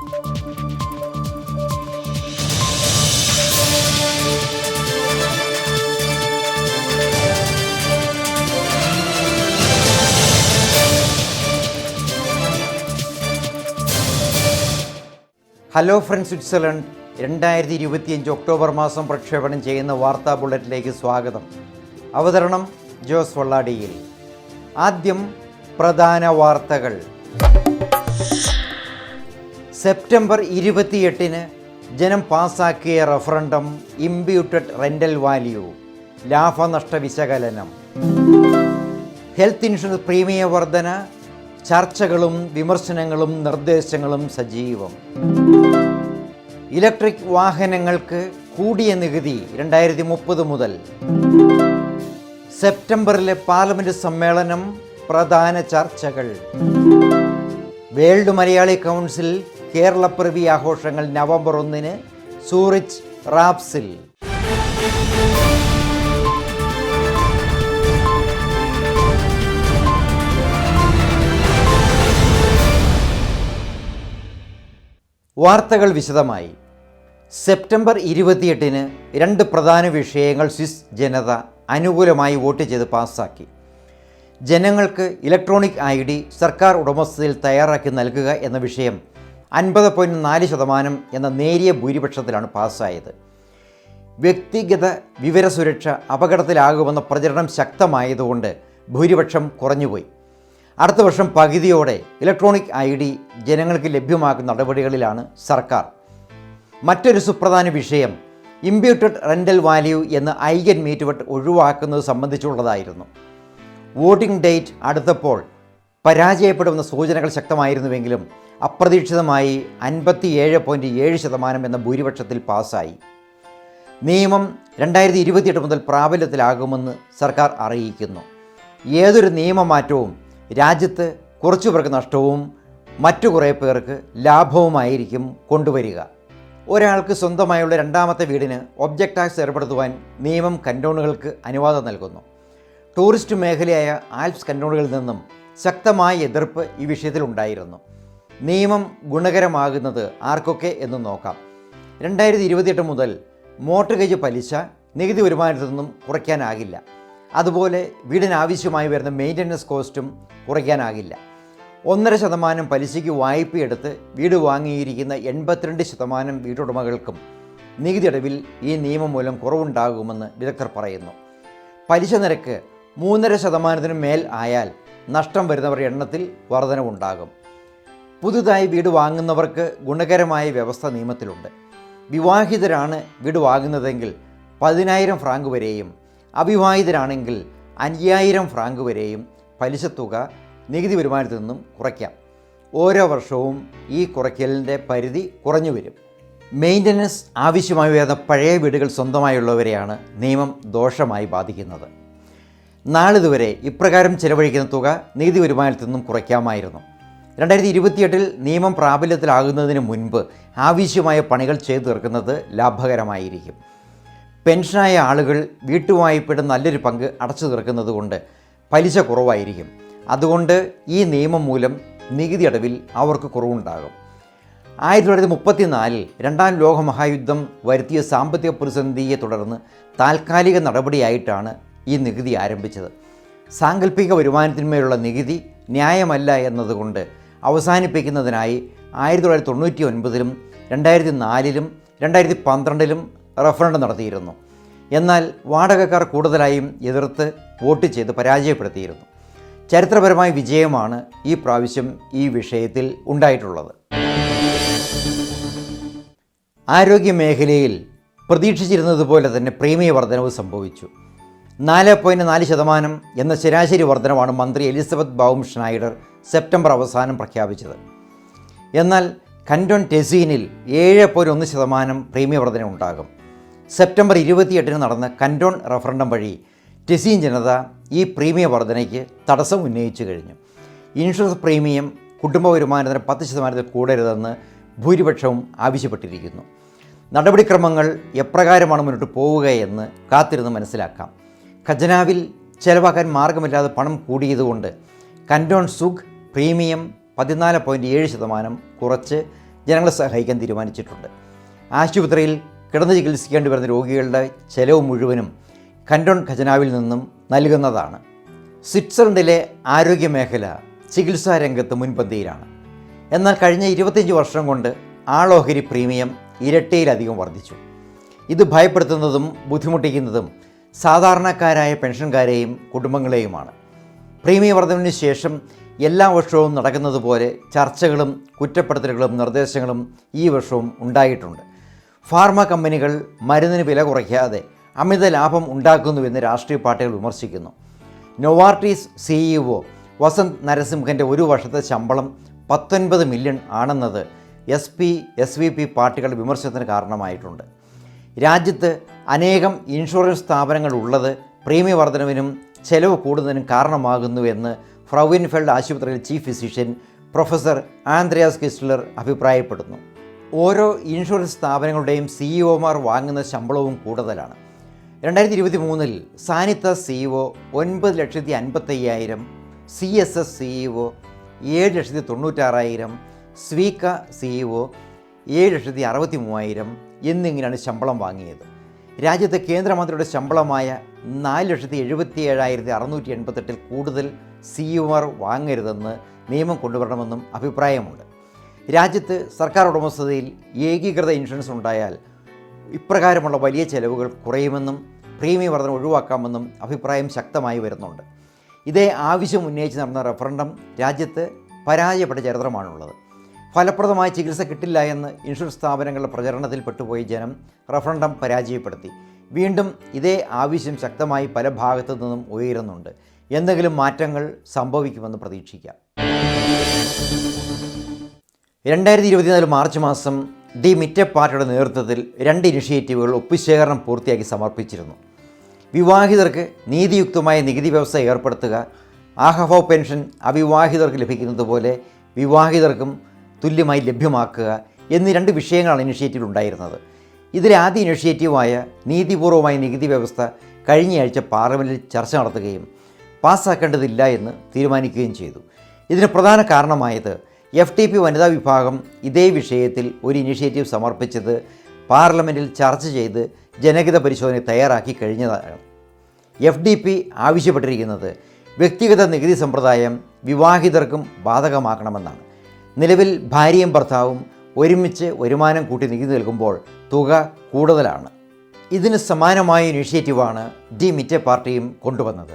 Hello friends Switzerland രണ്ടായിരത്തി ഇരുപത്തിയഞ്ച് October മാസം പ്രക്ഷേപണം ചെയ്യുന്ന വാർത്താ ബുള്ളറ്റിലേക്ക് സ്വാഗതം. അവതരണം ജോസ് വള്ളാടിയിൽ. ആദ്യം പ്രധാന വാർത്തകൾ. സെപ്റ്റംബർ ഇരുപത്തിയെട്ടിന് ജനം പാസാക്കിയ റഫറണ്ടം ഇമ്പ്യൂട്ടഡ് റെന്റൽ വാല്യൂ ലാഭനഷ്ട വിശകലനം. ഹെൽത്ത് ഇൻഷുറൻസ് പ്രീമിയ വർധന ചർച്ചകളും വിമർശനങ്ങളും നിർദ്ദേശങ്ങളും സജീവം. ഇലക്ട്രിക് വാഹനങ്ങൾക്ക് കൂടിയ നികുതി രണ്ടായിരത്തി മുപ്പത് മുതൽ. സെപ്റ്റംബറിലെ പാർലമെന്റ് സമ്മേളനം പ്രധാന ചർച്ചകൾ. വേൾഡ് മലയാളി കൗൺസിൽ കേരളപ്പിറവി ആഘോഷങ്ങൾ നവംബർ ഒന്നിന് സൂറിച്ച് റാപ്സിൽ. വാർത്തകൾ വിശദമായി. സെപ്റ്റംബർ ഇരുപത്തിയെട്ടിന് രണ്ട് പ്രധാന വിഷയങ്ങൾ സ്വിസ് ജനത അനുകൂലമായി വോട്ട് ചെയ്ത് പാസ്സാക്കി. ജനങ്ങൾക്ക് ഇലക്ട്രോണിക് ഐ ഡി സർക്കാർ ഉടമസ്ഥതയിൽ തയ്യാറാക്കി നൽകുക എന്ന വിഷയം അൻപത് പോയിന്റ് നാല് ശതമാനം എന്ന നേരിയ ഭൂരിപക്ഷത്തിലാണ് പാസ്സായത്. വ്യക്തിഗത വിവരസുരക്ഷ അപകടത്തിലാകുമെന്ന പ്രചരണം ശക്തമായതുകൊണ്ട് ഭൂരിപക്ഷം കുറഞ്ഞുപോയി. അടുത്ത വർഷം പകുതിയോടെ ഇലക്ട്രോണിക് ഐ ഡി ജനങ്ങൾക്ക് ലഭ്യമാക്കുന്ന നടപടികളിലാണ് സർക്കാർ. മറ്റൊരു സുപ്രധാന വിഷയം ഇമ്പ്യൂട്ടഡ് റെന്റൽ വാല്യൂ എന്ന ഐഗൻ മീറ്റുവട്ട് ഒഴിവാക്കുന്നത് സംബന്ധിച്ചുള്ളതായിരുന്നു. വോട്ടിംഗ് ഡേറ്റ് അടുത്തപ്പോൾ പരാജയപ്പെടുമെന്ന സൂചനകൾ ശക്തമായിരുന്നുവെങ്കിലും അപ്രതീക്ഷിതമായി അൻപത്തി ഏഴ് പോയിന്റ് ഏഴ് ശതമാനം എന്ന ഭൂരിപക്ഷത്തിൽ പാസ്സായി. നിയമം രണ്ടായിരത്തി ഇരുപത്തിയെട്ട് മുതൽ പ്രാബല്യത്തിലാകുമെന്ന് സർക്കാർ അറിയിക്കുന്നു. ഏതൊരു നിയമമാറ്റവും രാജ്യത്ത് കുറച്ചു പേർക്ക് നഷ്ടവും മറ്റു കുറേ പേർക്ക് ലാഭവുമായിരിക്കും കൊണ്ടുവരിക. ഒരാൾക്ക് സ്വന്തമായുള്ള രണ്ടാമത്തെ വീടിന് ഒബ്ജക്ട് ടാക്സ് ഏർപ്പെടുത്തുവാൻ നിയമം കന്റോണുകൾക്ക് അനുവാദം നൽകുന്നു. ടൂറിസ്റ്റ് മേഖലയായ ആൽപ്സ് കന്റോണുകളിൽ നിന്നും ശക്തമായ എതിർപ്പ് ഈ വിഷയത്തിൽ ഉണ്ടായിരുന്നു. നിയമം ഗുണകരമാകുന്നത് ആർക്കൊക്കെ എന്ന് നോക്കാം. രണ്ടായിരത്തി ഇരുപത്തിയെട്ട് മുതൽ മോട്ടർഗേജ് പലിശ നികുതി വരുമാനത്തിൽ നിന്നും കുറയ്ക്കാനാകില്ല. അതുപോലെ വീടിന് ആവശ്യമായി വരുന്ന മെയിന്റനൻസ് കോസ്റ്റും കുറയ്ക്കാനാകില്ല. ഒന്നര ശതമാനം പലിശയ്ക്ക് വായ്പയെടുത്ത് വീട് വാങ്ങിയിരിക്കുന്ന എൺപത്തിരണ്ട് ശതമാനം വീട്ടുടമകൾക്കും നികുതി അടവിൽ ഈ നിയമം മൂലം കുറവുണ്ടാകുമെന്ന് വിദഗ്ധർ പറയുന്നു. പലിശ നിരക്ക് മൂന്നര ശതമാനത്തിന് മേൽ ആയാൽ നഷ്ടം വരുന്നവരുടെ എണ്ണത്തിൽ വർധനവുണ്ടാകും. പുതുതായി വീട് വാങ്ങുന്നവർക്ക് ഗുണകരമായ വ്യവസ്ഥ നിയമത്തിലുണ്ട്. വിവാഹിതരാണ് വീട് വാങ്ങുന്നതെങ്കിൽ പതിനായിരം ഫ്രാങ്ക് വരെയും അവിവാഹിതരാണെങ്കിൽ അയ്യായിരം ഫ്രാങ്ക് വരെയും പലിശ തുക നികുതി വരുമാനത്തിൽ നിന്നും കുറയ്ക്കാം. ഓരോ വർഷവും ഈ കുറയ്ക്കലിന്റെ പരിധി കുറഞ്ഞു വരും. മെയിന്റനൻസ് ആവശ്യമായി വരുന്ന പഴയ വീടുകൾ സ്വന്തമായുള്ളവരെയാണ് നിയമം ദോഷമായി ബാധിക്കുന്നത്. നാളിതുവരെ ഇപ്രകാരം ചെലവഴിക്കുന്ന തുക നീതി വരുമാനത്തിൽ നിന്നും കുറയ്ക്കാമായിരുന്നു. രണ്ടായിരത്തി ഇരുപത്തിയെട്ടിൽ നിയമം പ്രാബല്യത്തിലാകുന്നതിന് മുൻപ് ആവശ്യമായ പണികൾ ചെയ്തു തീർക്കുന്നത് ലാഭകരമായിരിക്കും. പെൻഷനായ ആളുകൾ വീട്ടുവായ്പയുടെ നല്ലൊരു പങ്ക് അടച്ചു തീർക്കുന്നത് കൊണ്ട് പലിശ കുറവായിരിക്കും. അതുകൊണ്ട് ഈ നിയമം മൂലം നികുതി അടവിൽ അവർക്ക് കുറവുണ്ടാകും. ആയിരത്തി തൊള്ളായിരത്തി മുപ്പത്തിനാലിൽ രണ്ടാം ലോകമഹായുദ്ധം വരുത്തിയ സാമ്പത്തിക പ്രതിസന്ധിയെ തുടർന്ന് താൽക്കാലിക നടപടിയായിട്ടാണ് ഈ നികുതി ആരംഭിച്ചത്. സാങ്കല്പിക വരുമാനത്തിന്മേലുള്ള നികുതി ന്യായമല്ല എന്നതുകൊണ്ട് അവസാനിപ്പിക്കുന്നതിനായി ആയിരത്തി തൊള്ളായിരത്തി തൊണ്ണൂറ്റി ഒൻപതിലും രണ്ടായിരത്തി നാലിലും രണ്ടായിരത്തി പന്ത്രണ്ടിലും റഫറൻഡം നടത്തിയിരുന്നു. എന്നാൽ വാടകക്കാർ കൂടുതലായും എതിർത്ത് വോട്ട് ചെയ്ത് പരാജയപ്പെടുത്തിയിരുന്നു. ചരിത്രപരമായ വിജയമാണ് ഈ പ്രാവശ്യം ഈ വിഷയത്തിൽ ഉണ്ടായിട്ടുള്ളത്. ആരോഗ്യ മേഖലയിൽ പ്രതീക്ഷിച്ചിരുന്നതുപോലെ തന്നെ പ്രീമിയ വർധനവ് സംഭവിച്ചു. നാല് പോയിന്റ് നാല് ശതമാനം എന്ന ശരാശരി വർധനവാണ് മന്ത്രി എലിസബത്ത് ബാവും ഷ്നൈഡർ സെപ്റ്റംബർ അവസാനം പ്രഖ്യാപിച്ചത്. എന്നാൽ കൻഡോൺ ടെസീനിൽ ഏഴ് പോയിന്റ് ഒന്ന് ശതമാനം പ്രീമിയ വർധന ഉണ്ടാകും. സെപ്റ്റംബർ ഇരുപത്തിയെട്ടിന് നടന്ന കൻഡോൺ റഫറണ്ടം വഴി ടെസീൻ ജനത ഈ പ്രീമിയ വർധനയ്ക്ക് തടസ്സം ഉന്നയിച്ചു കഴിഞ്ഞു. ഇൻഷുറൻസ് പ്രീമിയം കുടുംബ വരുമാനത്തിന് പത്ത് ശതമാനത്തിൽ കൂടരുതെന്ന് ഭൂരിപക്ഷവും ആവശ്യപ്പെട്ടിരിക്കുന്നു. നടപടിക്രമങ്ങൾ എപ്രകാരമാണ് മുന്നോട്ട് പോവുകയെന്ന് കാത്തിരുന്ന് മനസ്സിലാക്കാം. ഖജനാവിൽ ചെലവാക്കാൻ മാർഗമില്ലാതെ പണം കൂടിയതുകൊണ്ട് കന്റോൺ സുഖ് പ്രീമിയം പതിനാല് പോയിന്റ് ഏഴ് ശതമാനം കുറച്ച് ജനങ്ങളെ സഹായിക്കാൻ തീരുമാനിച്ചിട്ടുണ്ട്. ആശുപത്രിയിൽ കിടന്ന് ചികിത്സിക്കേണ്ടി വരുന്ന രോഗികളുടെ ചെലവ് മുഴുവനും കൻഡോൺ ഖജനാവിൽ നിന്നും നൽകുന്നതാണ്. സ്വിറ്റ്സർലൻഡിലെ ആരോഗ്യമേഖല ചികിത്സാ രംഗത്ത് മുൻപന്തിയിലാണ്. എന്നാൽ കഴിഞ്ഞ ഇരുപത്തിയഞ്ച് വർഷം കൊണ്ട് ആളോഹരി പ്രീമിയം ഇരട്ടിയിലധികം വർദ്ധിച്ചു. ഇത് ഭയപ്പെടുത്തുന്നതും ബുദ്ധിമുട്ടിക്കുന്നതും സാധാരണക്കാരായ പെൻഷൻകാരെയും കുടുംബങ്ങളെയുമാണ്. പ്രീമിയം വർധനവിന് ശേഷം എല്ലാ വർഷവും നടക്കുന്നത് പോലെ ചർച്ചകളും കുറ്റപ്പെടുത്തലുകളും നിർദ്ദേശങ്ങളും ഈ വർഷവും ഉണ്ടായിട്ടുണ്ട്. ഫാർമ കമ്പനികൾ മരുന്നിന് വില കുറയ്ക്കാതെ അമിത ലാഭം ഉണ്ടാക്കുന്നുവെന്ന് രാഷ്ട്രീയ പാർട്ടികൾ വിമർശിക്കുന്നു. നൊവാർട്ടീസ് സിഇഒ വസന്ത് നരസിംഹന്റെ ഒരു വർഷത്തെ ശമ്പളം പത്തൊൻപത് മില്യൺ ആണെന്നത് S P S V P പാർട്ടികളുടെ വിമർശനത്തിന് കാരണമായിട്ടുണ്ട്. രാജ്യത്ത് അനേകം ഇൻഷുറൻസ് സ്ഥാപനങ്ങൾ ഉള്ളത് പ്രീമിയ വർധനവിനും ചെലവ് കൂടുന്നതിനും കാരണമാകുന്നു എന്ന് ഫ്രൗവിൻഫെൽഡ് ആശുപത്രിയിൽ chief physician professor Andreas Kistler അഭിപ്രായപ്പെടുന്നു. ഓരോ ഇൻഷുറൻസ് സ്ഥാപനങ്ങളുടെയും സിഇഒമാർ വാങ്ങുന്ന ശമ്പളവും കൂടുതലാണ്. രണ്ടായിരത്തി ഇരുപത്തി മൂന്നിൽ സാനിത്ത സിഇഒ ഒൻപത് ലക്ഷത്തി അൻപത്തയ്യായിരം സി എസ് എസ് സിഇഒ ഏഴ് ലക്ഷത്തി തൊണ്ണൂറ്റാറായിരം സ്വീക്ക സിഇഒ ഏഴ് ലക്ഷത്തി അറുപത്തി മൂവായിരം എന്നിങ്ങനെയാണ് ശമ്പളം വാങ്ങിയത്. രാജ്യത്തെ കേന്ദ്രമന്ത്രിയുടെ ശമ്പളമായ നാല് ലക്ഷത്തി എഴുപത്തി ഏഴായിരത്തി അറുന്നൂറ്റി എൺപത്തെട്ടിൽ കൂടുതൽ സിഇഒമാർ വാങ്ങരുതെന്ന് നിയമം കൊണ്ടുവരണമെന്നും അഭിപ്രായമുണ്ട്. രാജ്യത്ത് സർക്കാർ ഉടമസ്ഥതയിൽ ഏകീകൃത ഇൻഷുറൻസ് ഉണ്ടായാൽ ഇപ്രകാരമുള്ള വലിയ ചെലവുകൾ കുറയുമെന്നും പ്രീമിയം വർധന ഒഴിവാക്കാമെന്നും അഭിപ്രായം ശക്തമായി വരുന്നുണ്ട്. ഇതേ ആവശ്യം ഉന്നയിച്ച് നടന്ന റഫറണ്ടം രാജ്യത്ത് പരാജയപ്പെട്ട ചരിത്രമാണുള്ളത്. ഫലപ്രദമായ ചികിത്സ കിട്ടില്ല എന്ന് ഇൻഷുറൻസ് സ്ഥാപനങ്ങളുടെ പ്രചരണത്തിൽ പെട്ടുപോയി ജനം റഫറണ്ടം പരാജയപ്പെടുത്തി. വീണ്ടും ഇതേ ആവശ്യം ശക്തമായി പല ഭാഗത്തു നിന്നും ഉയരുന്നുണ്ട്. എന്തെങ്കിലും മാറ്റങ്ങൾ സംഭവിക്കുമെന്ന് പ്രതീക്ഷിക്കാം. രണ്ടായിരത്തി ഇരുപത്തിനാല് മാർച്ച് മാസം ഡി മിറ്റ പാർട്ടിയുടെ നേതൃത്വത്തിൽ രണ്ട് ഇനിഷ്യേറ്റീവുകൾ ഒപ്പുശേഖരണം പൂർത്തിയാക്കി സമർപ്പിച്ചിരുന്നു. വിവാഹിതർക്ക് നീതിയുക്തമായ നികുതി വ്യവസ്ഥ ഏർപ്പെടുത്തുക ആഹഫോ പെൻഷൻ അവിവാഹിതർക്ക് ലഭിക്കുന്നത് പോലെ വിവാഹിതർക്കും തുല്യമായി ലഭ്യമാക്കുക എന്നീ രണ്ട് വിഷയങ്ങളാണ് ഇനിഷ്യേറ്റീവിൽ ഉണ്ടായിരുന്നത്. ഇതിലെ ആദ്യ ഇനിഷ്യേറ്റീവായ നീതിപൂർവമായ നികുതി വ്യവസ്ഥ കഴിഞ്ഞയാഴ്ച പാർലമെന്റിൽ ചർച്ച നടത്തുകയും പാസ്സാക്കേണ്ടതില്ല എന്ന് തീരുമാനിക്കുകയും ചെയ്തു. ഇതിന് പ്രധാന കാരണമായത് എഫ് ടി പി വനിതാ വിഭാഗം ഇതേ വിഷയത്തിൽ ഒരു ഇനിഷ്യേറ്റീവ് സമർപ്പിച്ചത് പാർലമെന്റിൽ ചർച്ച ചെയ്ത് ജനഹിത പരിശോധന തയ്യാറാക്കി കഴിഞ്ഞതാണ്. എഫ് ഡി പി ആവശ്യപ്പെട്ടിരിക്കുന്നത് വ്യക്തിഗത നികുതി സമ്പ്രദായം വിവാഹിതർക്കും ബാധകമാക്കണമെന്നാണ്. നിലവിൽ ഭാര്യയും ഭർത്താവും ഒരുമിച്ച് വരുമാനം കൂട്ടി നികുതി നൽകുമ്പോൾ തുക കൂടുതലാണ്. ഇതിന് സമാനമായ ഇനിഷ്യേറ്റീവാണ് ഡി മിറ്റ പാർട്ടിയും കൊണ്ടുവന്നത്.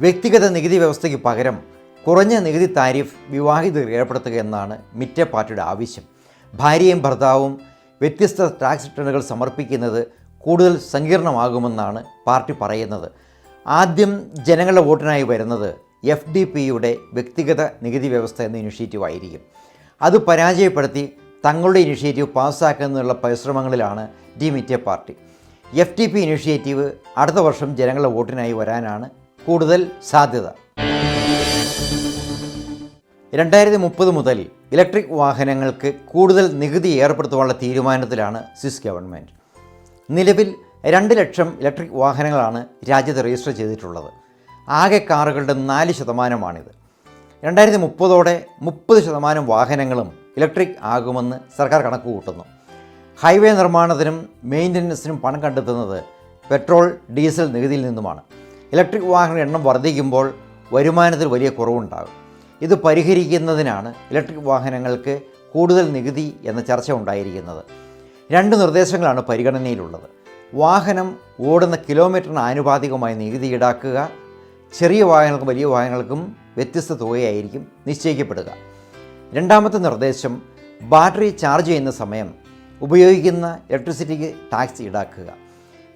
വ്യക്തിഗത നികുതി വ്യവസ്ഥയ്ക്ക് പകരം കുറഞ്ഞ നികുതി താരിഫ് വിവാഹിതർ ഏർപ്പെടുത്തുക എന്നാണ് മിറ്റ പാർട്ടിയുടെ ആവശ്യം. ഭാര്യയും ഭർത്താവും വ്യത്യസ്ത ടാക്സ് റിട്ടേണുകൾ സമർപ്പിക്കുന്നത് കൂടുതൽ സങ്കീർണമാകുമെന്നാണ് പാർട്ടി പറയുന്നത്. ആദ്യം ജനങ്ങളുടെ വോട്ടിനായി വരുന്നത് എഫ് ഡി പിയുടെ വ്യക്തിഗത നികുതി വ്യവസ്ഥ എന്ന ഇനിഷ്യേറ്റീവ് ആയിരിക്കും അത് പരാജയപ്പെടുത്തി തങ്ങളുടെ ഇനിഷ്യേറ്റീവ് പാസ്സാക്കുന്നതിനുള്ള പരിശ്രമങ്ങളിലാണ് Die Mitte party. F T P initiative അടുത്ത വർഷം ജനങ്ങളുടെ വോട്ടിനായി വരാനാണ് കൂടുതൽ സാധ്യത. രണ്ടായിരത്തി മുപ്പത് മുതൽ ഇലക്ട്രിക് വാഹനങ്ങൾക്ക് കൂടുതൽ നികുതി ഏർപ്പെടുത്തുവാനുള്ള തീരുമാനത്തിലാണ് സ്വിസ് ഗവൺമെന്റ് നിലവിൽ രണ്ട് ലക്ഷം ഇലക്ട്രിക് വാഹനങ്ങളാണ് രാജ്യത്ത് രജിസ്റ്റർ ചെയ്തിട്ടുള്ളത്. ആകെ കാറുകളുടെ നാല് ശതമാനമാണിത്. രണ്ടായിരത്തി മുപ്പതോടെ മുപ്പത് ശതമാനം വാഹനങ്ങളും ഇലക്ട്രിക് ആകുമെന്ന് സർക്കാർ കണക്ക് കൂട്ടുന്നു ഹൈവേ നിർമ്മാണത്തിനും മെയിന്റനൻസിനും പണം കണ്ടെത്തുന്നത് പെട്രോൾ ഡീസൽ നികുതിയിൽ നിന്നുമാണ്. ഇലക്ട്രിക് വാഹന എണ്ണം വർദ്ധിക്കുമ്പോൾ വരുമാനത്തിൽ വലിയ കുറവുണ്ടാകും. ഇത് പരിഹരിക്കുന്നതിനാണ് ഇലക്ട്രിക് വാഹനങ്ങൾക്ക് കൂടുതൽ നികുതി എന്ന ചർച്ച ഉണ്ടായിരിക്കുന്നത്. രണ്ട് നിർദ്ദേശങ്ങളാണ് പരിഗണനയിലുള്ളത്. വാഹനം ഓടുന്ന കിലോമീറ്ററിന് ആനുപാതികമായി നികുതി ഈടാക്കുക ചെറിയ വാഹനങ്ങൾക്കും വലിയ വാഹനങ്ങൾക്കും വ്യത്യസ്ത തുകയായിരിക്കും നിശ്ചയിക്കപ്പെടുക. രണ്ടാമത്തെ നിർദ്ദേശം ബാറ്ററി ചാർജ് ചെയ്യുന്ന സമയം ഉപയോഗിക്കുന്ന ഇലക്ട്രിസിറ്റിക്ക് ടാക്സ് ഈടാക്കുക.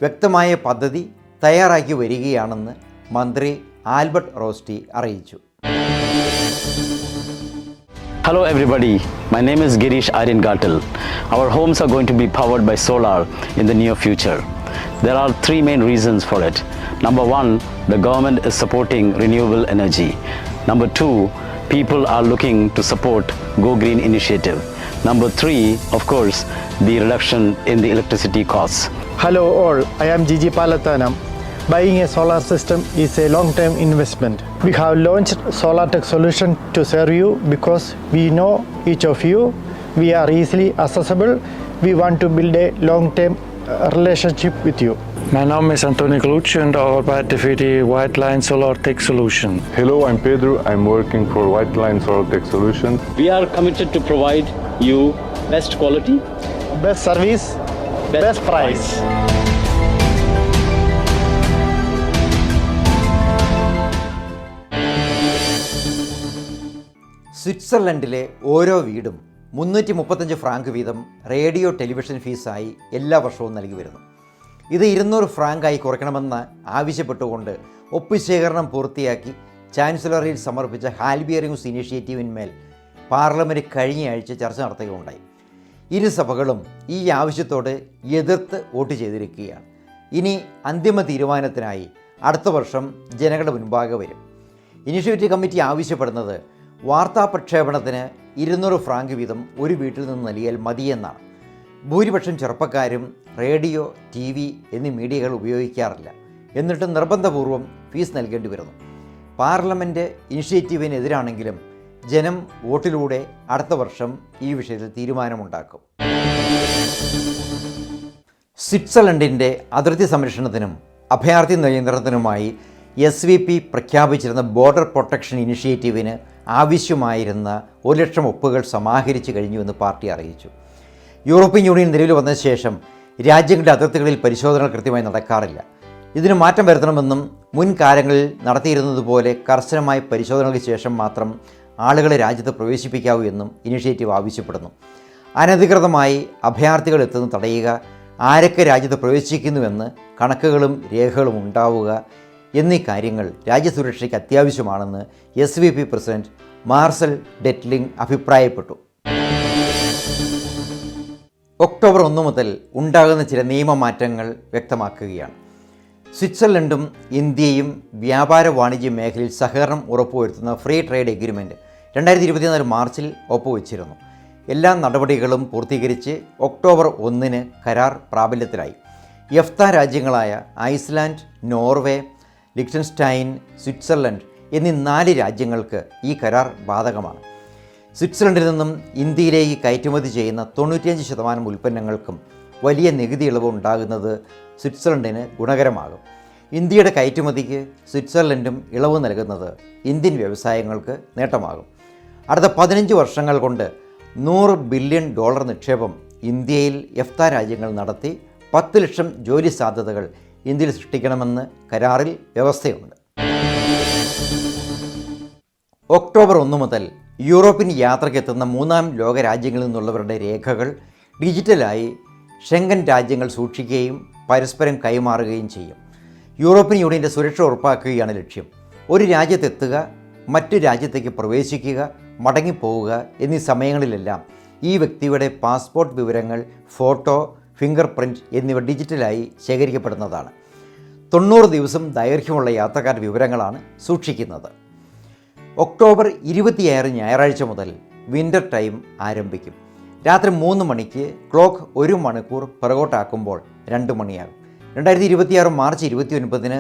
വ്യക്തമായ പദ്ധതി തയ്യാറാക്കി വരികയാണെന്ന് മന്ത്രി ആൽബർട്ട് റോസ്റ്റി അറിയിച്ചു. Hello everybody my name is Girish Aryan Gattil our homes are going to be powered by solar in the near future there are three main reasons for it number one the government is supporting renewal energy Number two, people are looking to support Go Green initiative. Number three, of course, the reduction in the electricity costs. Hello all, I am Gigi Palathanam. Buying a solar system is a long-term investment. We have launched Solar Tech Solution to serve you because we know each of you we are easily accessible. We want to build a long-term relationship with you. My name is Antonio Colucci und arbeite für die White Line Solar Tech Solution. Hello, I'm Pedro. I'm working for White Line Solar Tech Solution. We are committed to provide you best quality, Best service, best, price. സ്വിറ്റ്സർലൻഡിലെ ഓരോ വീടും മുന്നൂറ്റി മുപ്പത്തഞ്ച് Frank വീതം radio television ഫീസായി എല്ലാ വർഷവും നൽകി വരുന്നു. ഇത് ഇരുന്നൂറ് ഫ്രാങ്കായി കുറയ്ക്കണമെന്ന് ആവശ്യപ്പെട്ടുകൊണ്ട് ഒപ്പുശേഖരണം പൂർത്തിയാക്കി ചാൻസലറിയിൽ സമർപ്പിച്ച ഹാൽബിയറിംഗ്സ് ഇനിഷ്യേറ്റീവിന്മേൽ പാർലമെന്റ് കഴിഞ്ഞയാഴ്ച ചർച്ച നടത്തുകയുണ്ടായി. ഇരു സഭകളും ഈ ആവശ്യത്തോട് എതിർത്ത് വോട്ട് ചെയ്തിരിക്കുകയാണ്. ഇനി അന്തിമ തീരുമാനത്തിനായി അടുത്ത വർഷം ജനങ്ങളുടെ മുൻപാകെ വരും. ഇനിഷ്യേറ്റീവ് കമ്മിറ്റി ആവശ്യപ്പെടുന്നത് വാർത്താ പ്രക്ഷേപണത്തിന് ഇരുന്നൂറ് ഫ്രാങ്ക് വീതം ഒരു വീട്ടിൽ നിന്ന് നൽകിയാൽ മതിയെന്നാണ്. ഭൂരിപക്ഷം ചെറുപ്പക്കാരും റേഡിയോ ടി വി എന്നീ മീഡിയകൾ ഉപയോഗിക്കാറില്ല. എന്നിട്ട് നിർബന്ധപൂർവം ഫീസ് നൽകേണ്ടി വരുന്നു. പാർലമെന്റ് ഇനിഷ്യേറ്റീവിനെതിരാണെങ്കിലും ജനം വോട്ടിലൂടെ അടുത്ത വർഷം ഈ വിഷയത്തിൽ തീരുമാനമുണ്ടാക്കും. സ്വിറ്റ്സർലൻഡിന്റെ അതിർത്തി സംരക്ഷണത്തിനും അഭയാർത്ഥി നിയന്ത്രണത്തിനുമായി എസ് വി പി പ്രഖ്യാപിച്ചിരുന്ന ബോർഡർ പ്രൊട്ടക്ഷൻ ഇനിഷ്യേറ്റീവിന് ആവശ്യമായിരുന്ന ഒരു ലക്ഷം ഒപ്പുകൾ സമാഹരിച്ചു കഴിഞ്ഞുവെന്ന് പാർട്ടി അറിയിച്ചു. യൂറോപ്യൻ യൂണിയൻ നിലവിൽ വന്ന ശേഷം രാജ്യങ്ങളുടെ അതിർത്തികളിൽ പരിശോധനകൾ കൃത്യമായി നടക്കാറില്ല. ഇതിന് മാറ്റം വരുത്തണമെന്നും മുൻകാലങ്ങളിൽ നടത്തിയിരുന്നതുപോലെ കർശനമായ പരിശോധനകൾക്ക് ശേഷം മാത്രം ആളുകളെ രാജ്യത്ത് പ്രവേശിപ്പിക്കാവൂ എന്നും ഇനിഷ്യേറ്റീവ് ആവശ്യപ്പെടുന്നു. അനധികൃതമായി അഭയാർത്ഥികൾ എത്തുന്നത് തടയുക ആരൊക്കെ രാജ്യത്ത് പ്രവേശിക്കുന്നുവെന്ന് കണക്കുകളും രേഖകളും ഉണ്ടാവുക എന്നീ കാര്യങ്ങൾ രാജ്യസുരക്ഷയ്ക്ക് അത്യാവശ്യമാണെന്ന് S V P president Marcel Dettling അഭിപ്രായപ്പെട്ടു. ഒക്ടോബർ ഒന്ന് മുതൽ ഉണ്ടാകുന്ന ചില നിയമമാറ്റങ്ങൾ വ്യക്തമാക്കുകയാണ്. സ്വിറ്റ്സർലൻഡും ഇന്ത്യയും വ്യാപാര വാണിജ്യ മേഖലയിൽ സഹകരണം ഉറപ്പുവരുത്തുന്ന ഫ്രീ ട്രേഡ് എഗ്രിമെന്റ് രണ്ടായിരത്തി ഇരുപത്തിനാല് മാർച്ചിൽ ഒപ്പുവെച്ചിരുന്നു. എല്ലാ നടപടികളും പൂർത്തീകരിച്ച് ഒക്ടോബർ ഒന്നിന് കരാർ പ്രാബല്യത്തിലായി. എഫ്ത രാജ്യങ്ങളായ ഐസ്ലാൻഡ് നോർവേ ലിക്റ്റൻസ്റ്റൈൻ സ്വിറ്റ്സർലൻഡ് എന്നീ നാല് രാജ്യങ്ങൾക്ക് ഈ കരാർ ബാധകമാണ്. സ്വിറ്റ്സർലൻഡിൽ നിന്നും ഇന്ത്യയിലേക്ക് കയറ്റുമതി ചെയ്യുന്ന തൊണ്ണൂറ്റിയഞ്ച് ശതമാനം ഉൽപ്പന്നങ്ങൾക്കും വലിയ നികുതി ഇളവ് ഉണ്ടാകുന്നത് സ്വിറ്റ്സർലൻഡിന് ഗുണകരമാകും. ഇന്ത്യയുടെ കയറ്റുമതിക്ക് സ്വിറ്റ്സർലൻഡും ഇളവ് നൽകുന്നത് ഇന്ത്യൻ വ്യവസായങ്ങൾക്ക് നേട്ടമാകും. അടുത്ത പതിനഞ്ച് വർഷങ്ങൾ കൊണ്ട് നൂറ് ബില്യൺ ഡോളർ നിക്ഷേപം ഇന്ത്യയിൽ എഫ്ത രാജ്യങ്ങൾ നടത്തി പത്ത് ലക്ഷം ജോലി സാധ്യതകൾ ഇന്ത്യയിൽ സൃഷ്ടിക്കണമെന്ന് കരാറിൽ വ്യവസ്ഥയുണ്ട് ഒക്ടോബർ ഒന്ന് മുതൽ യൂറോപ്യൻ യാത്രയ്ക്കെത്തുന്ന മൂന്നാം ലോക രാജ്യങ്ങളിൽ നിന്നുള്ളവരുടെ രേഖകൾ ഡിജിറ്റലായി ഷെങ്കൻ രാജ്യങ്ങൾ സൂക്ഷിക്കുകയും പരസ്പരം കൈമാറുകയും ചെയ്യും. യൂറോപ്യൻ യൂണിയന്റെ സുരക്ഷ ഉറപ്പാക്കുകയാണ് ലക്ഷ്യം. ഒരു രാജ്യത്തെത്തുക മറ്റു രാജ്യത്തേക്ക് പ്രവേശിക്കുക മടങ്ങിപ്പോവുക എന്നീ സമയങ്ങളിലെല്ലാം ഈ വ്യക്തിയുടെ പാസ്പോർട്ട് വിവരങ്ങൾ ഫോട്ടോ ഫിംഗർ പ്രിന്റ് എന്നിവ ഡിജിറ്റലായി ശേഖരിക്കപ്പെടുന്നതാണ്. തൊണ്ണൂറ് ദിവസം ദൈർഘ്യമുള്ള യാത്രക്കാരുടെ വിവരങ്ങളാണ് സൂക്ഷിക്കുന്നത്. ഒക്ടോബർ ഇരുപത്തിയാറ് ഞായറാഴ്ച മുതൽ വിന്റർ ടൈം ആരംഭിക്കും. രാത്രി മൂന്ന് മണിക്ക് ക്ലോക്ക് ഒരു മണിക്കൂർ പിറകോട്ടാക്കുമ്പോൾ രണ്ട് മണിയാകും. രണ്ടായിരത്തി ഇരുപത്തിയാറ് മാർച്ച് ഇരുപത്തി ഒൻപതിന്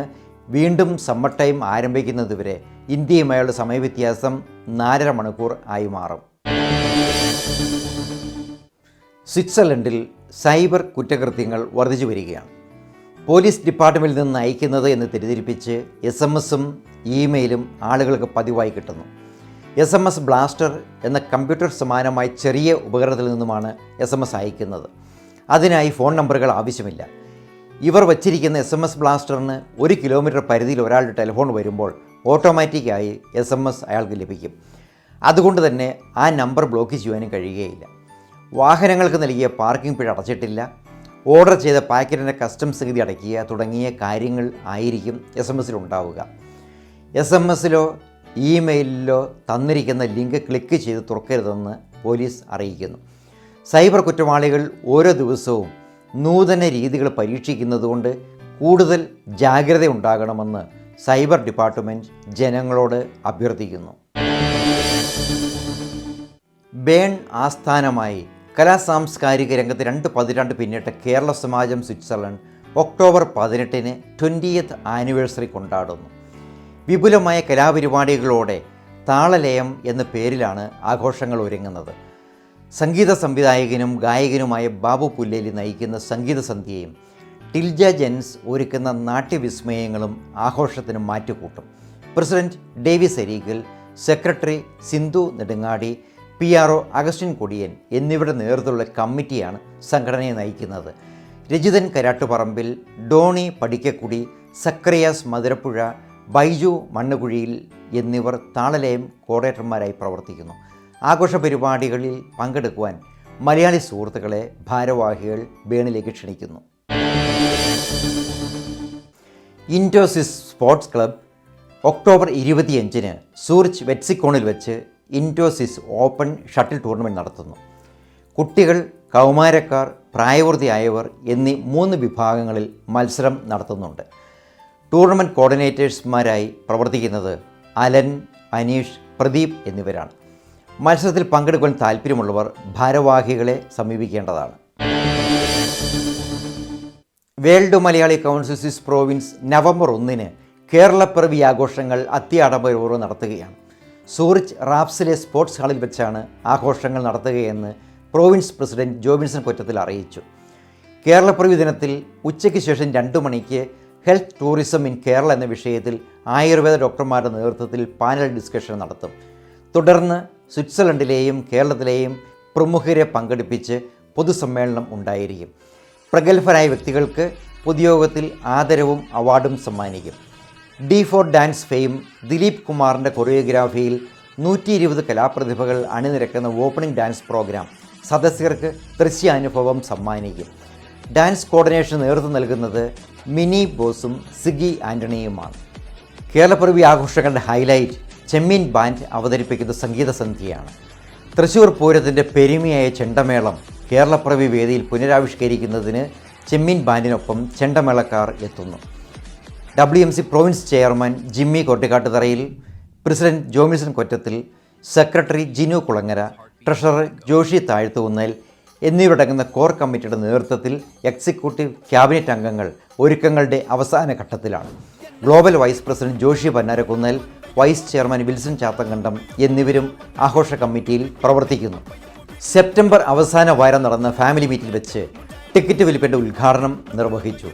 വീണ്ടും സമ്മർ ടൈം ആരംഭിക്കുന്നതുവരെ ഇന്ത്യയുമായുള്ള സമയവ്യത്യാസം നാലര മണിക്കൂർ ആയി മാറും. സ്വിറ്റ്സർലൻഡിൽ സൈബർ കുറ്റകൃത്യങ്ങൾ വർദ്ധിച്ചു വരികയാണ്. പോലീസ് ഡിപ്പാർട്ട്മെന്റിൽ നിന്ന് അയക്കുന്നത് എന്ന് തെറ്റിദ്ധരിപ്പിച്ച് എസ് എം എസും ഇമെയിലും ആളുകൾക്ക് പതിവായി കിട്ടുന്നു. എസ് എം എസ് ബ്ലാസ്റ്റർ എന്ന കമ്പ്യൂട്ടർ സമാനമായ ചെറിയ ഉപകരണത്തിൽ നിന്നുമാണ് എസ് എം എസ് അയക്കുന്നത്. അതിനായി ഫോൺ നമ്പറുകൾ ആവശ്യമില്ല. ഇവർ വച്ചിരിക്കുന്ന എസ് എം എസ് ബ്ലാസ്റ്ററിന് ഒരു കിലോമീറ്റർ പരിധിയിൽ ഒരാളുടെ ടെലിഫോൺ വരുമ്പോൾ ഓട്ടോമാറ്റിക്കായി എസ് എം എസ് അയാൾക്ക് ലഭിക്കും. അതുകൊണ്ട് തന്നെ ആ നമ്പർ ബ്ലോക്ക് ചെയ്യാനും കഴിയുകയില്ല. വാഹനങ്ങൾക്ക് നൽകിയ പാർക്കിംഗ് പിഴ അടച്ചിട്ടില്ല. ഓർഡർ ചെയ്ത പാക്കറ്റിന്റെ കസ്റ്റംസ് നികുതി അടയ്ക്കുക തുടങ്ങിയ കാര്യങ്ങൾ ആയിരിക്കും എസ് എം എസിൽ ഉണ്ടാവുക. എസ് എം എസിലോ ഇമെയിലിലോ തന്നിരിക്കുന്ന ലിങ്ക് ക്ലിക്ക് ചെയ്ത് തുറക്കരുതെന്ന് പോലീസ് അറിയിക്കുന്നു. സൈബർ കുറ്റവാളികൾ ഓരോ ദിവസവും നൂതന രീതികൾ പരീക്ഷിക്കുന്നതുകൊണ്ട് കൂടുതൽ ജാഗ്രത ഉണ്ടാകണമെന്ന് സൈബർ ഡിപ്പാർട്ട്മെന്റ് ജനങ്ങളോട് അഭ്യർത്ഥിക്കുന്നു. ബേൺ ആസ്ഥാനമായി കലാസാംസ്കാരിക രംഗത്ത് രണ്ട് പതിറ്റാണ്ട് പിന്നിട്ട കേരള സമാജം സ്വിറ്റ്സർലൻഡ് ഒക്ടോബർ പതിനെട്ടിന് ട്വന്റിയത്ത് ആനിവേഴ്സറി കൊണ്ടാടുന്നു. വിപുലമായ കലാപരിപാടികളോടെ താളലയം എന്ന പേരിലാണ് ആഘോഷങ്ങൾ ഒരുങ്ങുന്നത്. സംഗീത സംവിധായകനും ഗായകനുമായ ബാബു പുല്ലേലി നയിക്കുന്ന സംഗീത സന്ധ്യയും ടിൽജ ജെൻസ് ഒരുക്കുന്ന നാട്യവിസ്മയങ്ങളും ആഘോഷത്തിന് മാറ്റുകൂട്ടും. President Davis Erigal secretary Sindhu Nedungadi P R O Augustine Kodiyan എന്നിവരുടെ നേതൃത്വമുള്ള കമ്മിറ്റിയാണ് സംഘടനയെ നയിക്കുന്നത്. രജിതൻ കരാട്ടുപറമ്പിൽ ഡോണി പടിക്കക്കുടി സക്രിയാസ് മധുരപ്പുഴ ബൈജു മണ്ണുകുഴിയിൽ എന്നിവർ താളലയം കോർഡിനേറ്റർമാരായി പ്രവർത്തിക്കുന്നു. ആഘോഷ പരിപാടികളിൽ പങ്കെടുക്കുവാൻ മലയാളി സുഹൃത്തുക്കളെ ഭാരവാഹികൾ ബേണിലേക്ക് ക്ഷണിക്കുന്നു. ഇൻഡോസിസ് സ്പോർട്സ് ക്ലബ് ഒക്ടോബർ ഇരുപത്തിയഞ്ചിന് സൂറിച്ച് വെറ്റ്സിക്കോണിൽ വെച്ച് ഇൻഡോസിസ് ഓപ്പൺ ഷട്ടിൽ ടൂർണമെന്റ് നടത്തുന്നു. കുട്ടികൾ കൗമാരക്കാർ പ്രായപൂർത്തിയായവർ എന്നീ മൂന്ന് വിഭാഗങ്ങളിൽ മത്സരം നടത്തുന്നുണ്ട്. ടൂർണമെന്റ് കോർഡിനേറ്റേഴ്സ്മാരായി പ്രവർത്തിക്കുന്നത് അലൻ അനീഷ് പ്രദീപ് എന്നിവരാണ്. മത്സരത്തിൽ പങ്കെടുക്കാൻ താല്പര്യമുള്ളവർ ഭാരവാഹികളെ സമീപിക്കേണ്ടതാണ്. വേൾഡ് മലയാളി കൗൺസിൽസിസ് പ്രോവിൻസ് നവംബർ ഒന്നിന് കേരളപ്പിറവി ആഘോഷങ്ങൾ അത്യാഡംബരപൂർവം നടത്തുകയാണ്. സൂറിച്ച് റാപ്സിലെ സ്പോർട്സ് ഹാളിൽ വെച്ചാണ് ആഘോഷങ്ങൾ നടത്തുകയെന്ന് പ്രോവിൻസ് പ്രസിഡന്റ് ജോബിൻസൺ കൊറ്റത്തിൽ അറിയിച്ചു. കേരളപ്പിറവി ദിനത്തിൽ ഉച്ചയ്ക്ക് ശേഷം രണ്ടു മണിക്ക് ഹെൽത്ത് ടൂറിസം ഇൻ കേരള എന്ന വിഷയത്തിൽ ആയുർവേദ ഡോക്ടർമാരുടെ നേതൃത്വത്തിൽ പാനൽ ഡിസ്കഷൻ നടത്തും. തുടർന്ന് സ്വിറ്റ്സർലൻഡിലെയും കേരളത്തിലെയും പ്രമുഖരെ പങ്കെടുപ്പിച്ച് പൊതുസമ്മേളനം ഉണ്ടായിരിക്കും. പ്രഗത്ഭരായ വ്യക്തികൾക്ക് പൊതുയോഗത്തിൽ ആദരവും അവാർഡും സമ്മാനിക്കും. D four dance fame Dileep കുമാറിന്റെ കൊറിയോഗ്രാഫിയിൽ നൂറ്റി ഇരുപത് കലാപ്രതിഭകൾ അണിനിരക്കുന്ന ഓപ്പണിംഗ് ഡാൻസ് പ്രോഗ്രാം സദസ്യർക്ക് ദൃശ്യാനുഭവം സമ്മാനിക്കും. ഡാൻസ് കോർഡിനേഷൻ നേതൃത്വം നൽകുന്നത് മിനി ബോസും സിഗി ആന്റണിയുമാണ് കേരളപ്പിറവി ആഘോഷങ്ങളുടെ ഹൈലൈറ്റ് ചെമ്മീൻ ബാൻഡ് അവതരിപ്പിക്കുന്ന സംഗീത സന്ധ്യയാണ്. തൃശ്ശൂർ പൂരത്തിന്റെ പെരുമയായ ചെണ്ടമേളം കേരളപ്പിറവി വേദിയിൽ പുനരാവിഷ്കരിക്കുന്നതിന് ചെമ്മീൻ ബാൻഡിനൊപ്പം ചെണ്ടമേളക്കാർ എത്തുന്നു. W M C province chairman Jimmy Kottikattutharayil president Jomison Kottathil secretary Jinu Kulangara treasurer Joshy Thazhathukunnel എന്നിവരടങ്ങുന്ന കോർ കമ്മിറ്റിയുടെ നേതൃത്വത്തിൽ എക്സിക്യൂട്ടീവ് ക്യാബിനറ്റ് അംഗങ്ങൾ ഒരുക്കങ്ങളുടെ അവസാന ഘട്ടത്തിലാണ്. Global vice president Joshy Pannarakunnel vice chairman Wilson Chathankandam എന്നിവരും ആഘോഷ കമ്മിറ്റിയിൽ പ്രവർത്തിക്കുന്നു. സെപ്റ്റംബർ അവസാന വാരം നടന്ന ഫാമിലി മീറ്റിൽ വെച്ച് ടിക്കറ്റ് വിൽപ്പിന്റെ ഉദ്ഘാടനം നിർവഹിച്ചു.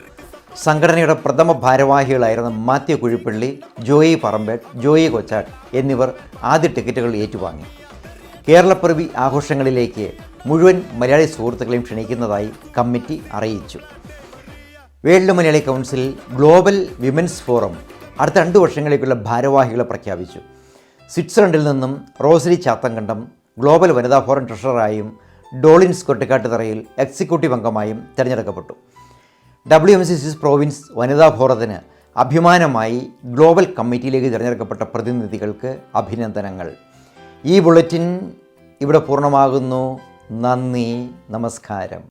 സംഘടനയുടെ പ്രഥമ ഭാരവാഹികളായിരുന്ന മാത്യു കുഴിപ്പള്ളി ജോയി പറമ്പേട്ട് ജോയി കൊച്ചാട്ട് എന്നിവർ ആദ്യ ടിക്കറ്റുകൾ ഏറ്റുവാങ്ങി. കേരളപ്പിറവി ആഘോഷങ്ങളിലേക്ക് മുഴുവൻ മലയാളി സുഹൃത്തുക്കളെയും ക്ഷണിക്കുന്നതായി കമ്മിറ്റി അറിയിച്ചു. World Malayali council global women's forum അടുത്ത രണ്ട് വർഷങ്ങളിലേക്കുള്ള ഭാരവാഹികളെ പ്രഖ്യാപിച്ചു. സ്വിറ്റ്സർലൻഡിൽ നിന്നും റോസലി ചാത്തങ്കണ്ടം ഗ്ലോബൽ വനിതാ ഫോറം ട്രഷററായും ഡോളിൻസ് കൊട്ടിക്കാട്ടുതറയിൽ എക്സിക്യൂട്ടീവ് അംഗമായും തിരഞ്ഞെടുക്കപ്പെട്ടു. W M C Swiss province വനിതാ ഫോറത്തിന് അഭിമാനമായി ഗ്ലോബൽ കമ്മിറ്റിയിലേക്ക് തിരഞ്ഞെടുക്കപ്പെട്ട പ്രതിനിധികൾക്ക് അഭിനന്ദനങ്ങൾ. ഈ ബുള്ളറ്റിൻ ഇവിടെ പൂർണമാകുന്നു. നന്ദി. നമസ്കാരം.